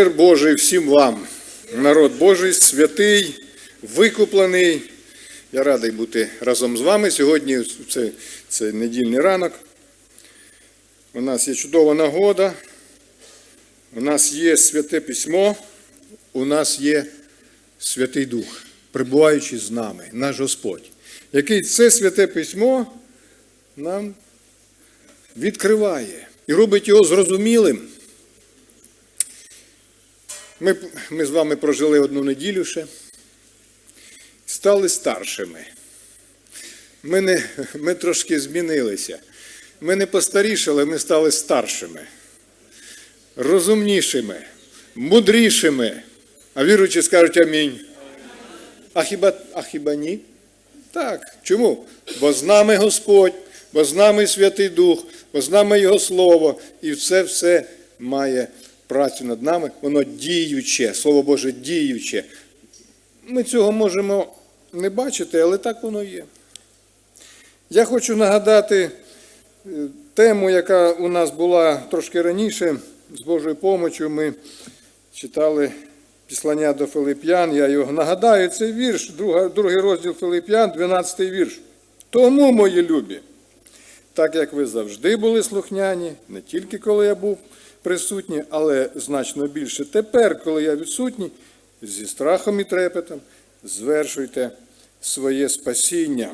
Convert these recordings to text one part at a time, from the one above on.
Мир Божий всім вам, народ Божий, святий, викуплений. Я радий бути разом з вами. Сьогодні це, це недільний ранок. У нас є чудова нагода. У нас є святе письмо, у нас є Святий Дух, прибуваючи з нами, наш Господь, який це святе письмо нам відкриває і робить його зрозумілим. Ми, ми з вами прожили одну неділю ще, стали старшими. Ми, не, ми трошки змінилися. Ми не постарішали, ми стали старшими, розумнішими, мудрішими. А віруючі скажуть амінь. А хіба, а хіба ні? Так. Чому? Бо з нами Господь, бо з нами Святий Дух, бо з нами Його Слово, і це все має працю над нами, воно діюче, Слово Боже діюче. Ми цього можемо не бачити, але так воно є. Я хочу нагадати е, тему, яка у нас була трошки раніше, з Божою помочю. Ми читали післання до Филип'ян. Я його нагадаю, цей вірш, другий розділ Филип'ян, 12 вірш. Тому, мої любі, так як ви завжди були слухняні, не тільки коли я був присутній, але значно більше тепер, коли я відсутній, зі страхом і трепетом звершуйте своє спасіння.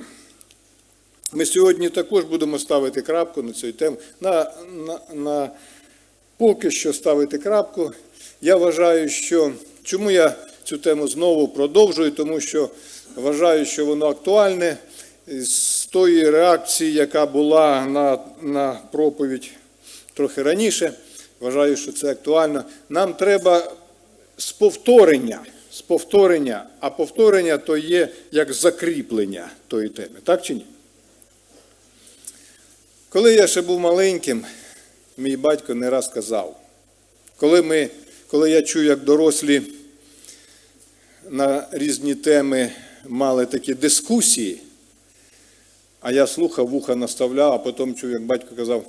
Ми сьогодні також будемо ставити крапку на цю тему. На, на, на поки що ставити крапку. Я вважаю, що чому я цю тему знову продовжую, тому що вважаю, що воно актуальне з тої реакції, яка була на, на проповідь трохи раніше. Вважаю, що це актуально. Нам треба з повторення, з повторення, а повторення то є як закріплення тої теми, так чи ні? Коли я ще був маленьким, мій батько не раз казав, коли, ми, коли я чую, як дорослі на різні теми мали такі дискусії, а я слухав, вуха наставляв, а потім чув, як батько казав,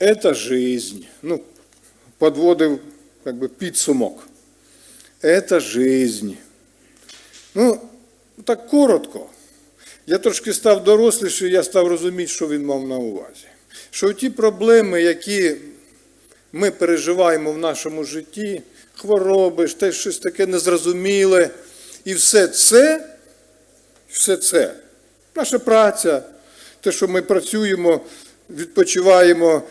це жизнь. Ну, подводив як би, підсумок. Це жизнь. Ну, так коротко. Я трошки став доросліший, я став розуміти, що він мав на увазі. Що ті проблеми, які ми переживаємо в нашому житті, хвороби, те щось таке незрозуміле, і все це, все це, наша праця, те, що ми працюємо, відпочиваємо,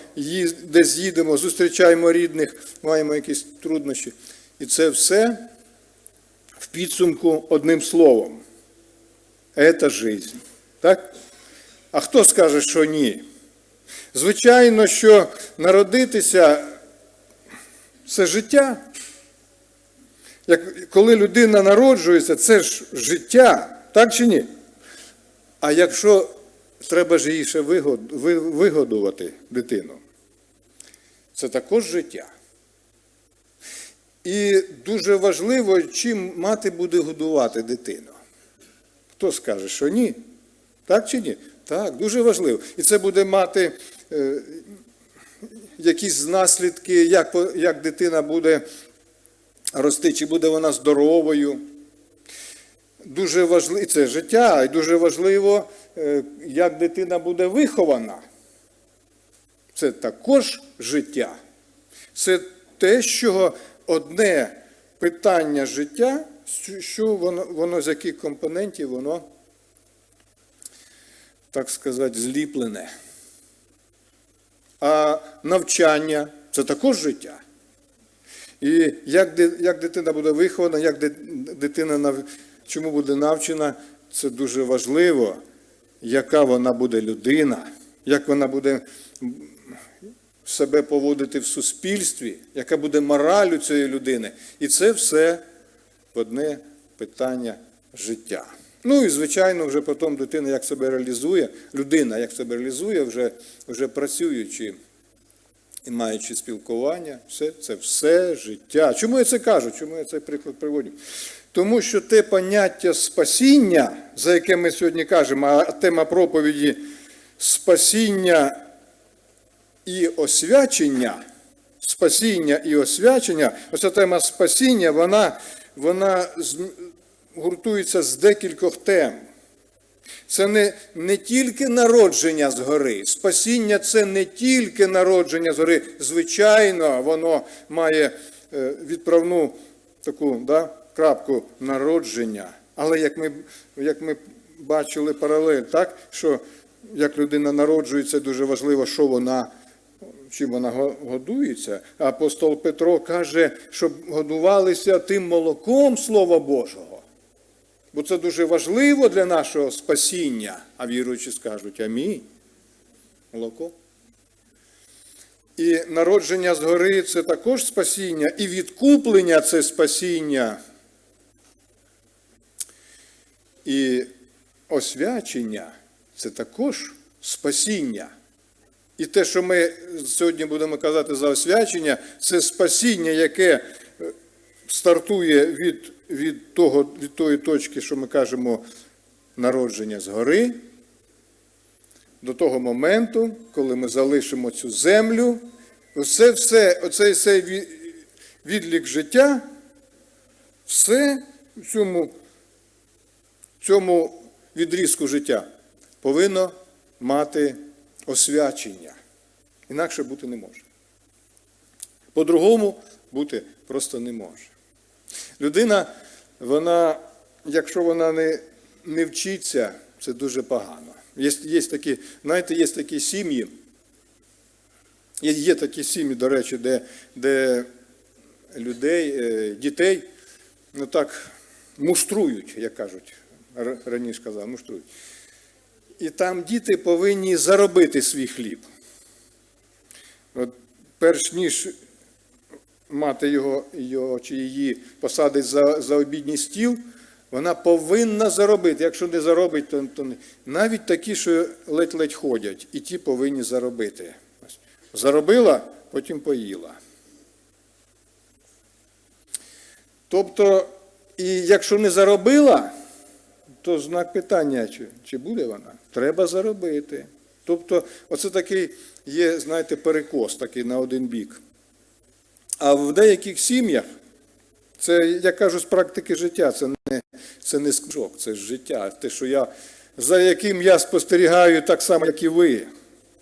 десь їдемо, зустрічаємо рідних, маємо якісь труднощі. І це все в підсумку одним словом. Це жизнь. Так? А хто скаже, що ні? Звичайно, що народитися це життя. Як, коли людина народжується, це ж життя, так чи ні? А якщо треба ж її ще вигодувати дитину, це також життя. І дуже важливо, чим мати буде годувати дитину. Хто скаже, що ні? Так чи ні? Так, дуже важливо. І це буде мати е, якісь наслідки, як, як дитина буде рости, чи буде вона здоровою. Дуже важливо, це життя, і дуже важливо, як дитина буде вихована. Це також життя. Це те, що одне питання життя, що- воно, воно з яких компонентів воно, так сказати, зліплене. А навчання це також життя. І як, як дитина буде вихована, як дитина чому буде навчена, це дуже важливо, яка вона буде людина, як вона буде себе поводити в суспільстві, яка буде мораль у цієї людини. І це все одне питання життя. Ну і, звичайно, вже потім дитина як себе реалізує, людина як себе реалізує, вже, вже працюючи і маючи спілкування, все, це все життя. Чому я це кажу? Чому я цей приклад приводю? Тому що те поняття спасіння, за яке ми сьогодні кажемо, а тема проповіді спасіння і освячення, спасіння і освячення, оця тема спасіння, вона, вона гуртується з декількох тем. Це не, не тільки народження згори. Спасіння це не тільки народження згори. Звичайно, воно має е, відправну таку да, крапку народження. Але як ми, як ми бачили паралель, так, що як людина народжується, дуже важливо, що вона, чим вона годується. Апостол Петро каже, щоб годувалися тим молоком Слова Божого. Бо це дуже важливо для нашого спасіння. А віруючі скажуть Амінь. Молоко. І народження згори це також спасіння, і відкуплення це спасіння. І освячення це також спасіння. І те, що ми сьогодні будемо казати за освячення, це спасіння, яке е, стартує від, від, того, від тої точки, що ми кажемо, народження згори, до того моменту, коли ми залишимо цю землю, все, все, оцей цей відлік життя, все в цьому, цьому відрізку життя повинно мати освячення. Інакше бути не може. По-другому бути просто не може. Людина, вона, якщо вона не, не вчиться, це дуже погано. Є, є такі, знаєте, є такі сім'ї, є, є такі сім'ї, до речі, де, де людей, е, дітей, ну так, муштрують, як кажуть, раніше казав, муштрують. І там діти повинні заробити свій хліб. От перш ніж мати його, його чи її посадить за, за обідній стіл, вона повинна заробити. Якщо не заробить, то, то не. навіть такі, що ледь-ледь ходять, і ті повинні заробити. Заробила, потім поїла. Тобто, і якщо не заробила, то знак питання, чи, чи буде вона? Треба заробити. Тобто, оце такий є, знаєте, перекос такий на один бік. А в деяких сім'ях, це, я кажу, з практики життя, це не, це не скажок, це життя. Те, що я, за яким я спостерігаю так само, як і ви.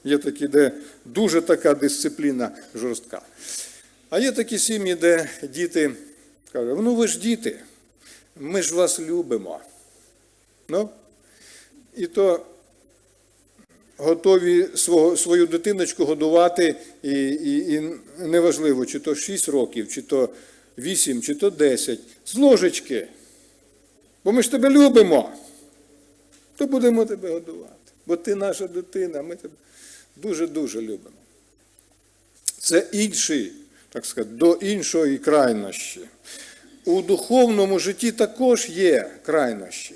Є такі, де дуже така дисципліна жорстка. А є такі сім'ї, де діти кажуть, ну ви ж діти, ми ж вас любимо. Ну, і то готові свого, свою дитиночку годувати, і, і, і неважливо, чи то 6 років, чи то 8, чи то 10, з ложечки. Бо ми ж тебе любимо, то будемо тебе годувати. Бо ти наша дитина, ми тебе дуже-дуже любимо. Це інший, так сказати, до іншої крайнощі. У духовному житті також є крайнощі.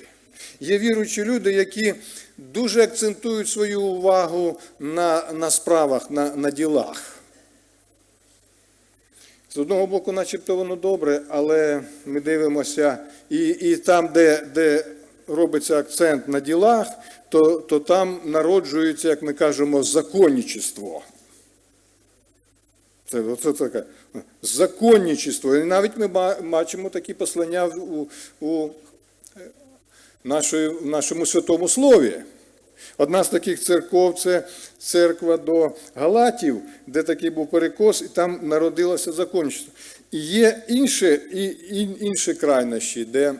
Є віруючі люди, які дуже акцентують свою увагу на, на справах, на, на ділах. З одного боку, начебто воно добре, але ми дивимося, і, і там, де, де робиться акцент на ділах, то, то там народжується, як ми кажемо, законничество. Це, це таке законничество. І навіть ми бачимо такі послання у, у в нашому святому слові. Одна з таких церков це церква до Галатів, де такий був перекос, і там народилося законництво. І є інші, і, і, інші крайнощі, де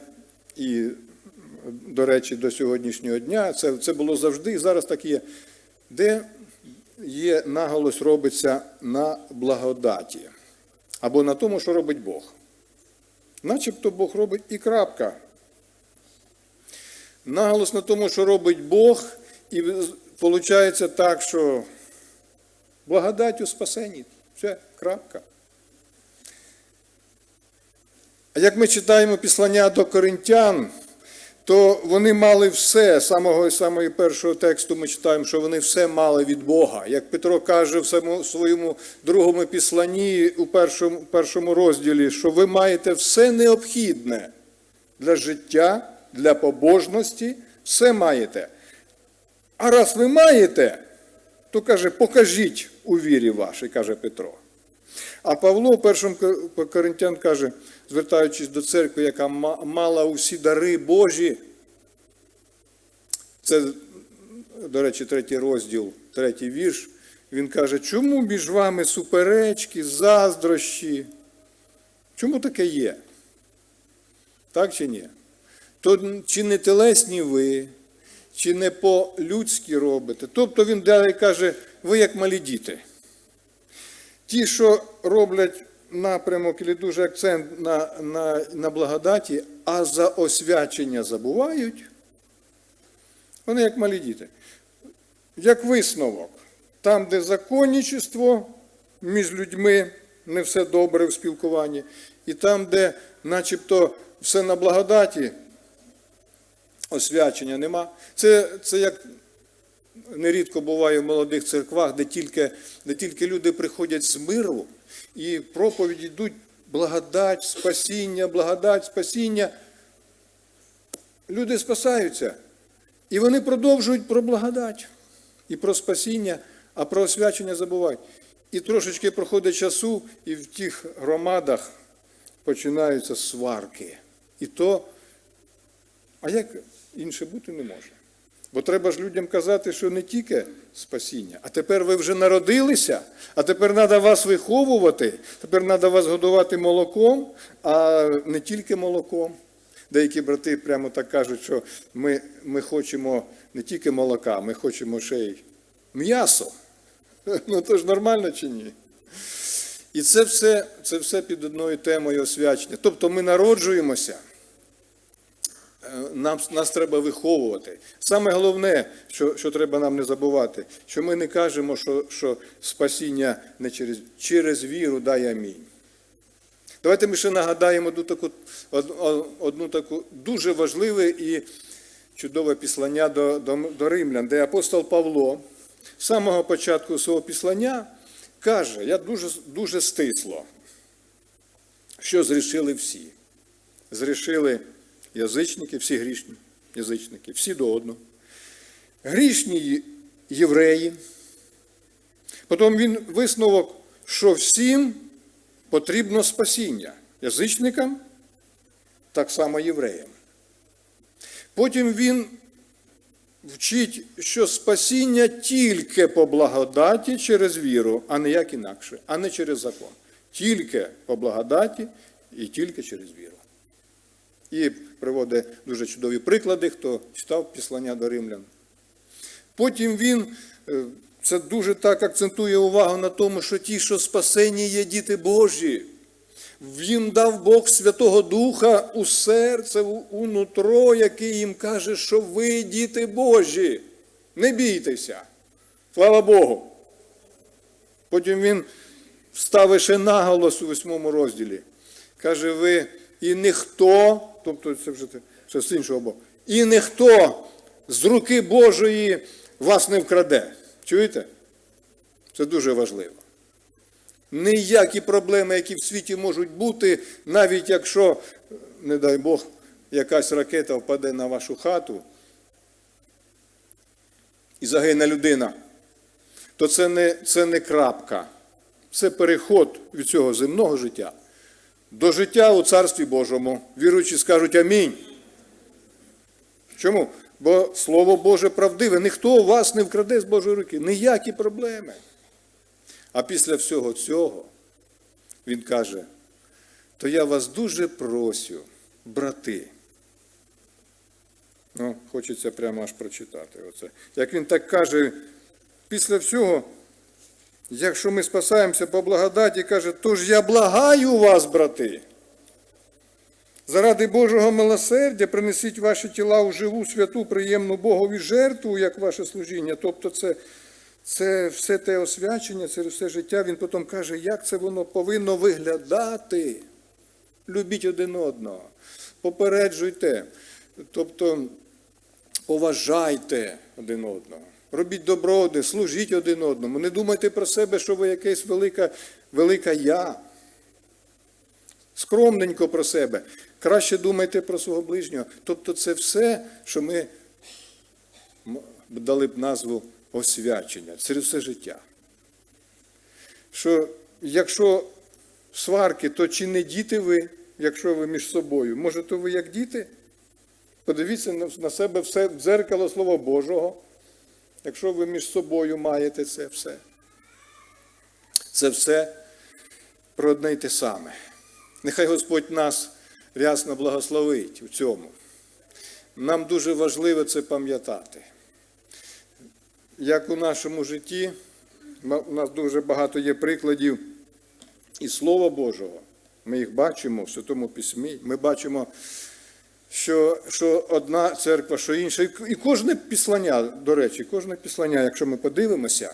і, до речі, до сьогоднішнього дня, це, це було завжди, і зараз так є, де є наголос робиться на благодаті або на тому, що робить Бог. Начебто Бог робить і крапка. Наголос на тому, що робить Бог, і виходить так, що благодать у спасенні. Все, крапка. А як ми читаємо післання до коринтян, то вони мали все, з самого самого першого тексту ми читаємо, що вони все мали від Бога. Як Петро каже в самому- своєму другому післанні у першому, першому розділі, що ви маєте все необхідне для життя, для побожності, все маєте. А раз ви маєте, то каже, покажіть у вірі вашій, каже Петро. А Павло першому Кор- Коринтян каже, звертаючись до церкви, яка мала усі дари Божі. Це, до речі, третій розділ, третій вірш. Він каже, чому між вами суперечки, заздрощі? Чому таке є? Так чи ні? То чи не телесні ви, чи не по-людськи робите? Тобто він далі каже, ви як малі діти. Ті, що роблять напрямок і дуже акцент на, на, на благодаті, а за освячення забувають, вони як малі діти. Як висновок, там, де законничество між людьми, не все добре в спілкуванні, і там, де начебто все на благодаті, освячення нема. Це, це як нерідко буває в молодих церквах, де тільки, де тільки люди приходять з миру, і проповіді йдуть благодать, спасіння, благодать, спасіння. Люди спасаються. І вони продовжують про благодать і про спасіння, а про освячення забувають. І трошечки проходить часу, і в тих громадах починаються сварки. І то, а як інше бути не може? Бо треба ж людям казати, що не тільки спасіння, а тепер ви вже народилися, а тепер треба вас виховувати, тепер треба вас годувати молоком, а не тільки молоком. Деякі брати прямо так кажуть, що ми, ми хочемо не тільки молока, ми хочемо ще й м'ясо. Ну то ж нормально чи ні? І це все, це все під одною темою освячення. Тобто ми народжуємося, нам, нас треба виховувати. Саме головне, що, що треба нам не забувати, що ми не кажемо, що, що спасіння не через, через віру дай амінь. Давайте ми ще нагадаємо одну таку, одну таку дуже важливе і чудове післання до, до, до римлян, де апостол Павло з самого початку свого післання каже, я дуже, дуже стисло, що зрішили всі. Зрішили язичники, всі грішні язичники, всі до одного. Грішні євреї. Потім він висновок, що всім потрібно спасіння язичникам, так само євреям. Потім він вчить, що спасіння тільки по благодаті через віру, а не як інакше, а не через закон. Тільки по благодаті і тільки через віру. І приводить дуже чудові приклади, хто читав післання до римлян. Потім він е, це дуже так акцентує увагу на тому, що ті, що спасені, є діти Божі. Їм дав Бог Святого Духа у серце, у нутро, який їм каже, що ви діти Божі. Не бійтеся. Слава Богу. Потім він ставить ще наголос у восьмому розділі. Каже, ви і ніхто, тобто це вже ще з іншого боку, і ніхто з руки Божої вас не вкраде. Чуєте? Це дуже важливо. Ніякі проблеми, які в світі можуть бути, навіть якщо, не дай Бог, якась ракета впаде на вашу хату і загине людина, то це не, це не крапка. Це переход від цього земного життя до життя у Царстві Божому. Віруючі скажуть амінь. Чому? Бо Слово Боже правдиве, ніхто у вас не вкраде з Божої руки, ніякі проблеми. А після всього цього він каже, то я вас дуже просю, брати. Ну, хочеться прямо аж прочитати. Оце. Як він так каже, після всього, якщо ми спасаємося по благодаті, каже, то ж я благаю вас, брати. Заради Божого милосердя принесіть ваші тіла у живу, святу, приємну Богові жертву, як ваше служіння. Тобто це, це все те освячення, це все життя. Він потім каже, як це воно повинно виглядати. Любіть один одного, попереджуйте, тобто поважайте один одного. Робіть доброди, служіть один одному. Не думайте про себе, що ви якесь велика, велика я. Скромненько про себе. Краще думайте про свого ближнього. Тобто це все, що ми дали б назву освячення. Це все життя. Що якщо сварки, то чи не діти ви, якщо ви між собою? Може, то ви як діти? Подивіться на себе все в дзеркало Слова Божого, якщо ви між собою маєте це все. Це все про одне й те саме. Нехай Господь нас рясно благословить у цьому. Нам дуже важливо це пам'ятати. Як у нашому житті, у нас дуже багато є прикладів і Слова Божого. Ми їх бачимо в Святому Письмі. Ми бачимо, що, що одна церква, що інша. І кожне післання, до речі, кожне післання, якщо ми подивимося,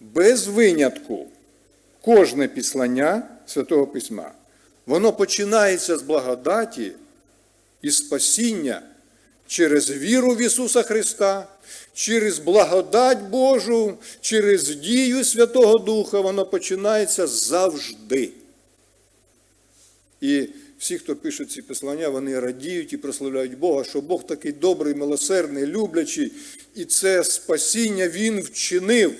без винятку, кожне післання Святого Письма, воно починається з благодаті і спасіння через віру в Ісуса Христа, через благодать Божу, через дію Святого Духа, воно починається завжди. І всі, хто пише ці послання, вони радіють і прославляють Бога, що Бог такий добрий, милосердний, люблячий, і це спасіння Він вчинив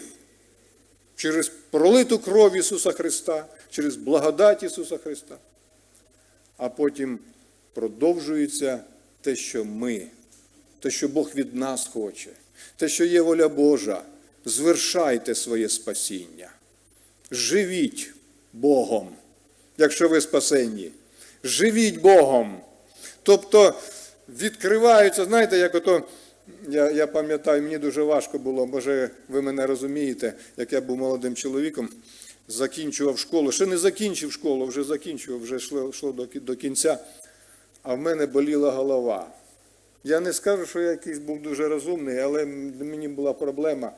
через пролиту кров Ісуса Христа, через благодать Ісуса Христа. А потім продовжується те, що ми, те, що Бог від нас хоче, те, що є воля Божа. Звершайте своє спасіння. Живіть Богом, якщо ви спасенні. Живіть Богом. Тобто відкриваються, знаєте, як ото, я, я пам'ятаю, мені дуже важко було, може, ви мене розумієте, як я був молодим чоловіком, закінчував школу. Ще не закінчив школу, вже закінчував, вже йшло, йшло до, до кінця, а в мене боліла голова. Я не скажу, що я якийсь був дуже розумний, але мені була проблема.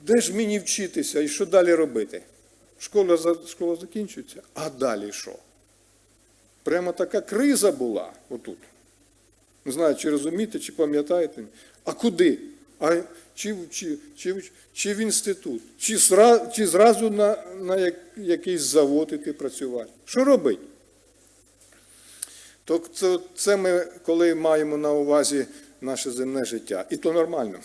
Де ж мені вчитися і що далі робити? Школа, школа закінчується, а далі що? Прямо така криза була отут. Не знаю, чи розумієте, чи пам'ятаєте. А куди? А чи, чи, чи, чи в інститут? Чи, зра, чи зразу на, на якийсь завод іти працювати? Що робити? То це, це ми, коли маємо на увазі наше земне життя. І то нормально.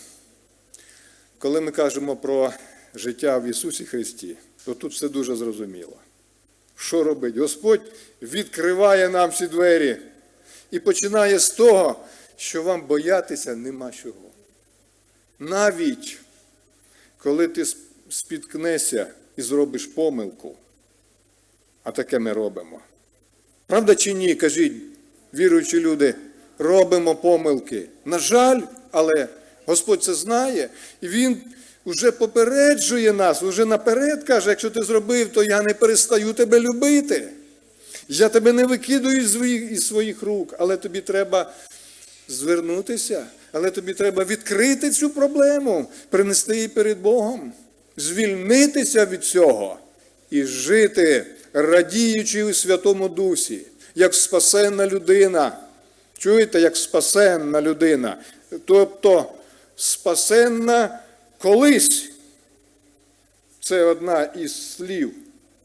Коли ми кажемо про життя в Ісусі Христі, то тут все дуже зрозуміло. Що робить? Господь відкриває нам всі двері і починає з того, що вам боятися нема чого. Навіть коли ти сп- спіткнешся і зробиш помилку, а таке ми робимо. Правда чи ні? Кажіть, віруючі люди, робимо помилки. На жаль, але Господь це знає, і Він вже попереджує нас, вже наперед каже, якщо ти зробив, то я не перестаю тебе любити. Я тебе не викидую із своїх, рук, але тобі треба звернутися, але тобі треба відкрити цю проблему, принести її перед Богом, звільнитися від цього і жити, радіючи у Святому Дусі, як спасенна людина. Чуєте, як спасенна людина. Тобто спасенна колись. Це одна із слів,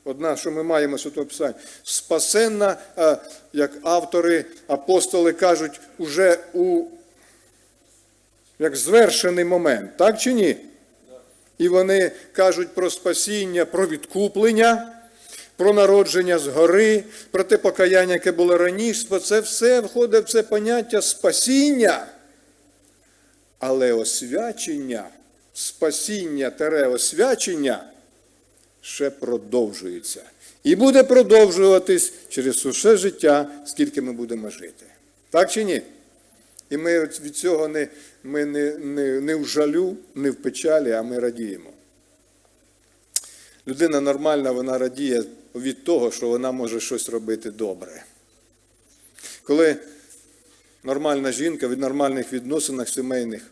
одна, що ми маємо Святого Писання. Спасенна, е, як автори, апостоли кажуть, уже у як звершений момент, так чи ні? І вони кажуть про спасіння, про відкуплення, про народження згори, про те покаяння, яке було раніше. Це все входить в це поняття спасіння. Але освячення, спасіння тере освячення ще продовжується. І буде продовжуватись через усе життя, скільки ми будемо жити. Так чи ні? І ми від цього не, ми не, не, не в жалю, не в печалі, а ми радіємо. Людина нормальна, вона радіє від того, що вона може щось робити добре. Коли нормальна жінка від нормальних відносинах сімейних,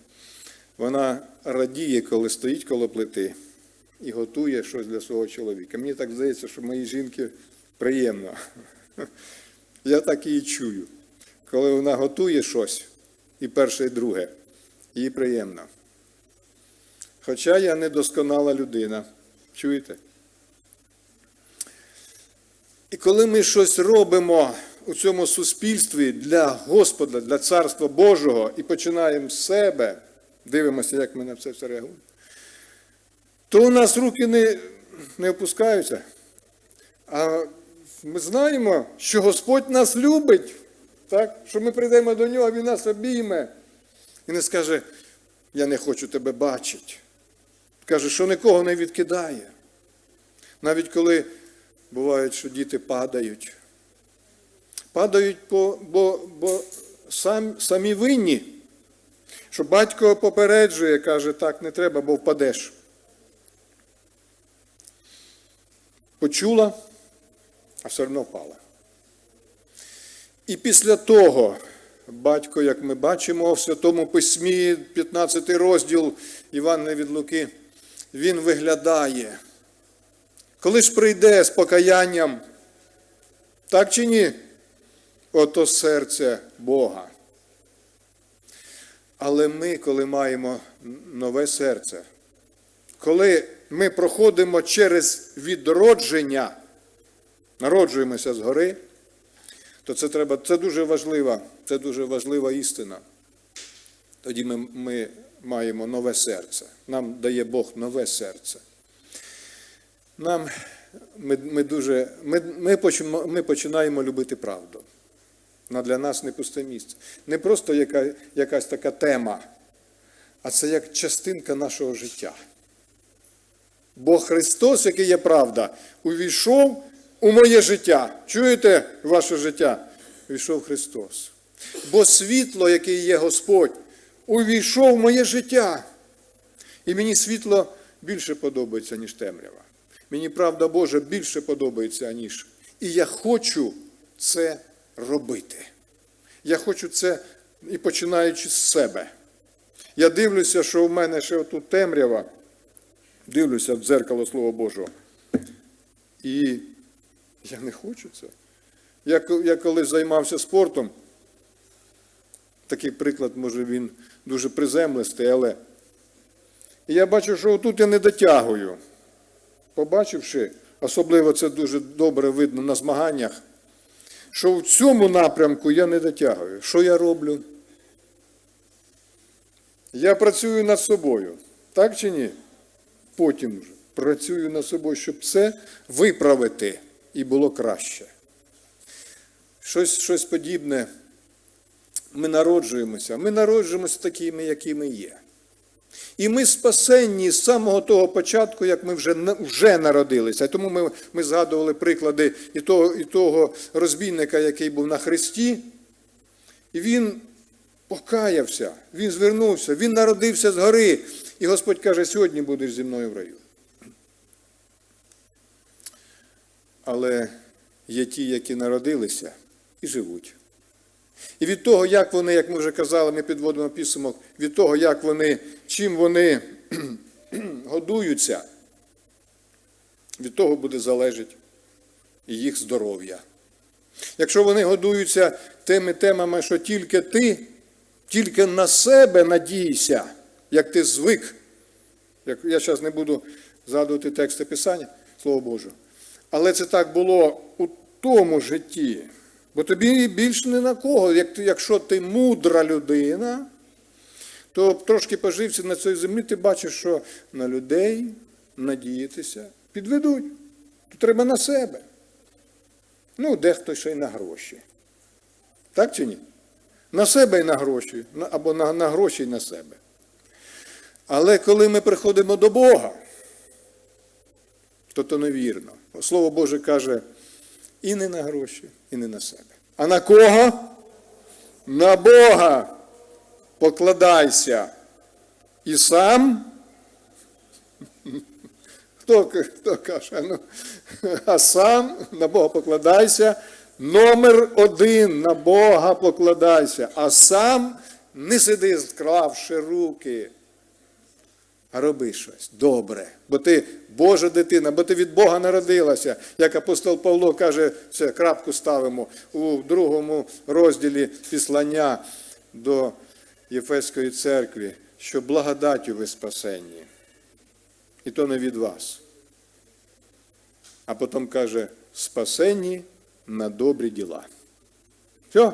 вона радіє, коли стоїть коло плити і готує щось для свого чоловіка. Мені так здається, що моїй жінки приємно. Я так її чую. Коли вона готує щось, і перше, і друге, їй приємно. Хоча я недосконала людина. Чуєте? І коли ми щось робимо у цьому суспільстві для Господа, для Царства Божого, і починаємо з себе, дивимося, як ми на це все реагуємо, то у нас руки не, не опускаються. А Ми знаємо, що Господь нас любить, так? що ми прийдемо до нього, він нас обійме. І не скаже, я не хочу тебе бачити. Каже, що нікого не відкидає. Навіть коли буває, що діти падають. Падають, бо, бо, бо сам, самі винні. Що батько попереджує, каже, так не треба, бо впадеш. Почула, а все одно впала. І після того батько, як ми бачимо в Святому Письмі, 15 розділ Івана від Луки, він виглядає. Коли ж прийде з покаянням, так чи ні? Ото серце Бога. Але ми, коли маємо нове серце, коли ми проходимо через відродження, народжуємося згори, то це треба, це дуже важлива, це дуже важлива істина. Тоді ми, ми маємо нове серце. Нам дає Бог нове серце. Нам ми, ми дуже, ми, ми, починаємо любити правду. Вона для нас не пусте місце. Не просто яка, якась така тема, а це як частинка нашого життя. Бо Христос, який є правда, увійшов у моє життя. Чуєте ваше життя? Увійшов Христос. Бо світло, яке є Господь, увійшов в моє життя. І мені світло більше подобається, ніж темрява. Мені правда Божа більше подобається, ніж. І я хочу це робити. Я хочу це і починаючи з себе. Я дивлюся, що в мене ще отут темрява, дивлюся в дзеркало Слова Божого. І я не хочу це. Я, я коли займався спортом, такий приклад, може, він дуже приземлистий, але я бачу, що отут я не дотягую. Побачивши, особливо це дуже добре видно на змаганнях, що в цьому напрямку я не дотягую. Що я роблю? Я працюю над собою. Так чи ні? Потім вже працюю над собою, щоб це виправити і було краще. Щось, щось подібне. Ми народжуємося. Ми народжуємося такими, якими є. І ми спасенні з самого того початку, як ми вже, вже народилися. Тому ми, ми згадували приклади і того, і того розбійника, який був на хресті. І він покаявся, він звернувся, він народився згори. І Господь каже, сьогодні будеш зі мною в раю. Але є ті, які народилися і живуть. І від того, як вони, як ми вже казали, ми підводимо підсумок, від того, як вони, чим вони годуються, від того буде залежати і їх здоров'я. Якщо вони годуються тими темами, що тільки ти, тільки на себе надійся, як ти звик. Як я зараз не буду згадувати тексти Писання, Слово Боже. Але це так було у тому житті. Бо тобі більш не на кого. Як якщо ти мудра людина, то трошки пожився на цій землі, ти бачиш, що на людей надіятися підведуть. То треба на себе. Ну, дехто ще й на гроші. Так чи ні? На себе і на гроші, або на, на гроші і на себе. Але коли ми приходимо до Бога, то то невірно. Слово Боже каже, і не на гроші, і не на себе. А на кого? На Бога покладайся. І сам. Хто, хто каже? Ну, а сам на Бога покладайся. Номер один на Бога покладайся. А сам не сиди, склавши руки. А роби щось добре, бо ти Божа дитина, бо ти від Бога народилася. Як апостол Павло каже, це крапку ставимо у другому розділі післання до Єфеської церкви, що благодаттю ви спасенні. І то не від вас. А потім каже, спасенні на добрі діла. Все,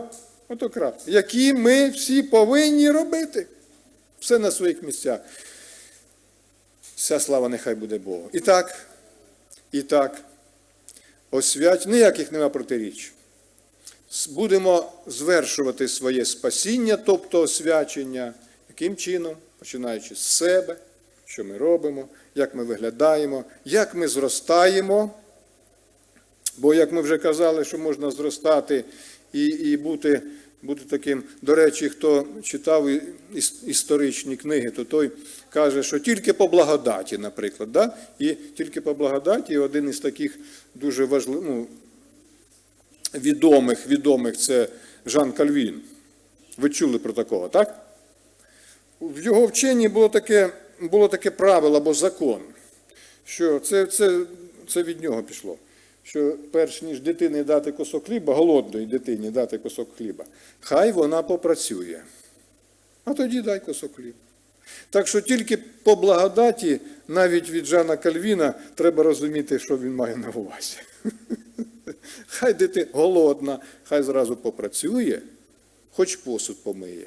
ото крапка. Які ми всі повинні робити. Все на своїх місцях. Вся слава нехай буде Богу. І так, і так, освять, ніяких нема протиріч. Будемо звершувати своє спасіння, тобто освячення, яким чином, починаючи з себе, що ми робимо, як ми виглядаємо, як ми зростаємо. Бо, як ми вже казали, що можна зростати і, і бути, бути таким. До речі, хто читав історичні книги, то той каже, що тільки по благодаті, наприклад. Да? І тільки по благодаті один із таких дуже важливих, ну, відомих, відомих це Жан Кальвін. Ви чули про такого, так? В його вченні було таке, було таке правило або закон, що це, це, це від нього пішло. Що перш ніж дитині дати кусок хліба, голодної дитині дати кусок хліба, хай вона попрацює. А тоді дай кусок хліба. Так що тільки по благодаті, навіть від Жана Кальвіна, треба розуміти, що він має на увазі. Хай дитина голодна, хай зразу попрацює, хоч посуд помиє,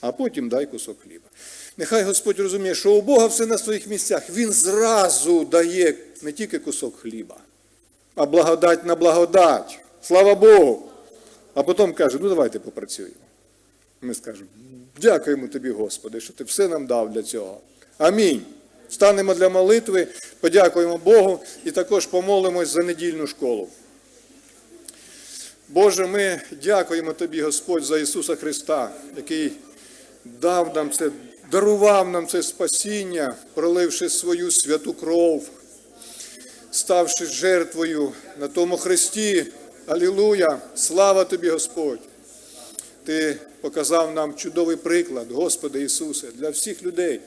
а потім дай кусок хліба. Нехай Господь розуміє, що у Бога все на своїх місцях. Він зразу дає не тільки кусок хліба, а благодать на благодать. Слава Богу! А потім каже, ну давайте попрацюємо. Ми скажемо, дякуємо тобі, Господи, що ти все нам дав для цього. Амінь. Станемо для молитви, подякуємо Богу і також помолимось за недільну школу. Боже, ми дякуємо Тобі, Господь, за Ісуса Христа, який дав нам це, дарував нам це спасіння, проливши свою святу кров, ставши жертвою на тому Христі. Алілуя! Слава Тобі, Господь! Ти показав нам чудовий приклад, Господи Ісусе, для всіх людей.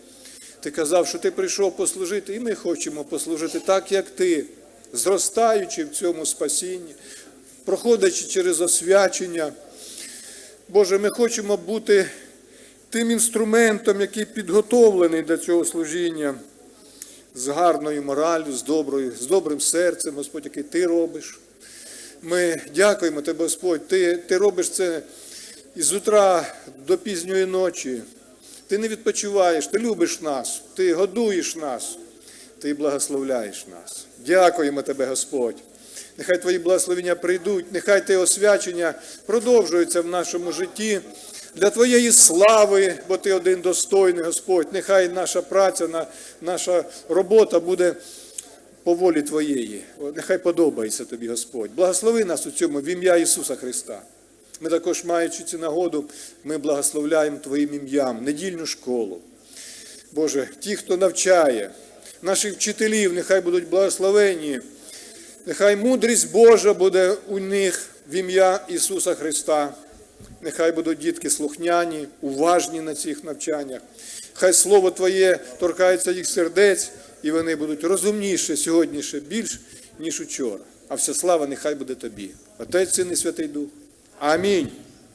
Ти казав, що ти прийшов послужити, і ми хочемо послужити так, як ти, зростаючи в цьому спасінні, проходячи через освячення. Боже, ми хочемо бути тим інструментом, який підготовлений для цього служіння, з гарною мораллю, з доброю, з добрим серцем, Господь, який ти робиш. Ми дякуємо Тебе, Господь. Ти, ти робиш це із утра до пізньої ночі. Ти не відпочиваєш, ти любиш нас, ти годуєш нас, ти благословляєш нас. Дякуємо Тебе, Господь. Нехай Твої благословення прийдуть, нехай Те освячення продовжується в нашому житті для Твоєї слави, бо Ти один достойний, Господь. Нехай наша праця, наша робота буде по волі Твоєї. Нехай подобається Тобі, Господь. Благослови нас у цьому в ім'я Ісуса Христа. Ми також, маючи цю нагоду, ми благословляємо Твоїм ім'ям, недільну школу. Боже, ті, хто навчає, наших вчителів, нехай будуть благословені. Нехай мудрість Божа буде у них в ім'я Ісуса Христа. Нехай будуть дітки слухняні, уважні на цих навчаннях. Хай Слово Твоє торкається їх сердець, і вони будуть розумніші сьогодніше більш, ніж учора. А вся слава нехай буде тобі. Отець, Син і Святий Дух. Амінь.